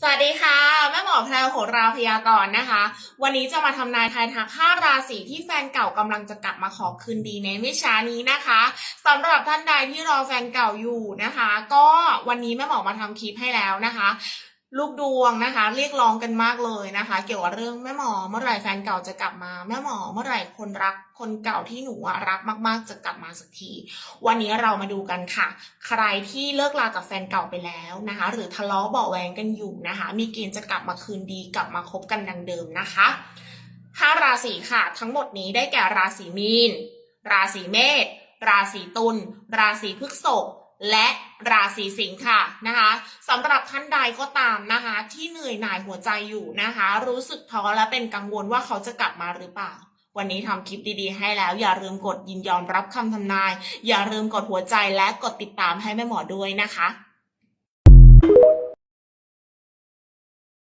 สวัสดีค่ะแม่หมอแพรวโหราพยากรณ์นะคะ วันนี้จะมาทำนายทายทักห้าราศีที่แฟนเก่ากำลังจะกลับมาขอคืนดีในวิชานี้นะคะสำหรับท่านใดที่รอแฟนเก่าอยู่นะคะ ก็วันนี้แม่หมอมาทำคลิปให้แล้วนะคะ ลูกดวงนะคะ เรียกร้องกันมากเลยนะคะ เกี่ยวกับเรื่องแม่หมอเมื่อไหร่แฟนเก่าจะกลับมาแม่หมอเมื่อไหร่คนรักคนเก่าที่หนูรักมาก ๆ จะกลับมาสักที วันนี้เรามาดูกันค่ะ ใครที่เลิกลากับแฟนเก่าไปแล้วนะคะ หรือทะเลาะเบาแวงกันอยู่นะคะ มีเกณฑ์จะกลับมาคืนดีกลับมาคบกันดังเดิมนะคะห้าราศีค่ะ ทั้งหมดนี้ได้แก่ราศีมีน ราศีเมษราศีตุลราศีพฤษภและ ราศีสิงค์ค่ะนะคะสำหรับท่านใดก็ตามนะคะ ที่เหนื่อยหน่ายหัวใจอยู่นะคะ รู้สึกท้อและเป็นกังวลว่าเขาจะกลับมาหรือเปล่า วันนี้ทำคลิปดีๆให้แล้ว อย่าลืมกดยินยอมรับคำทำนาย อย่าลืมกดหัวใจและกดติดตามให้แม่หมอด้วยนะคะ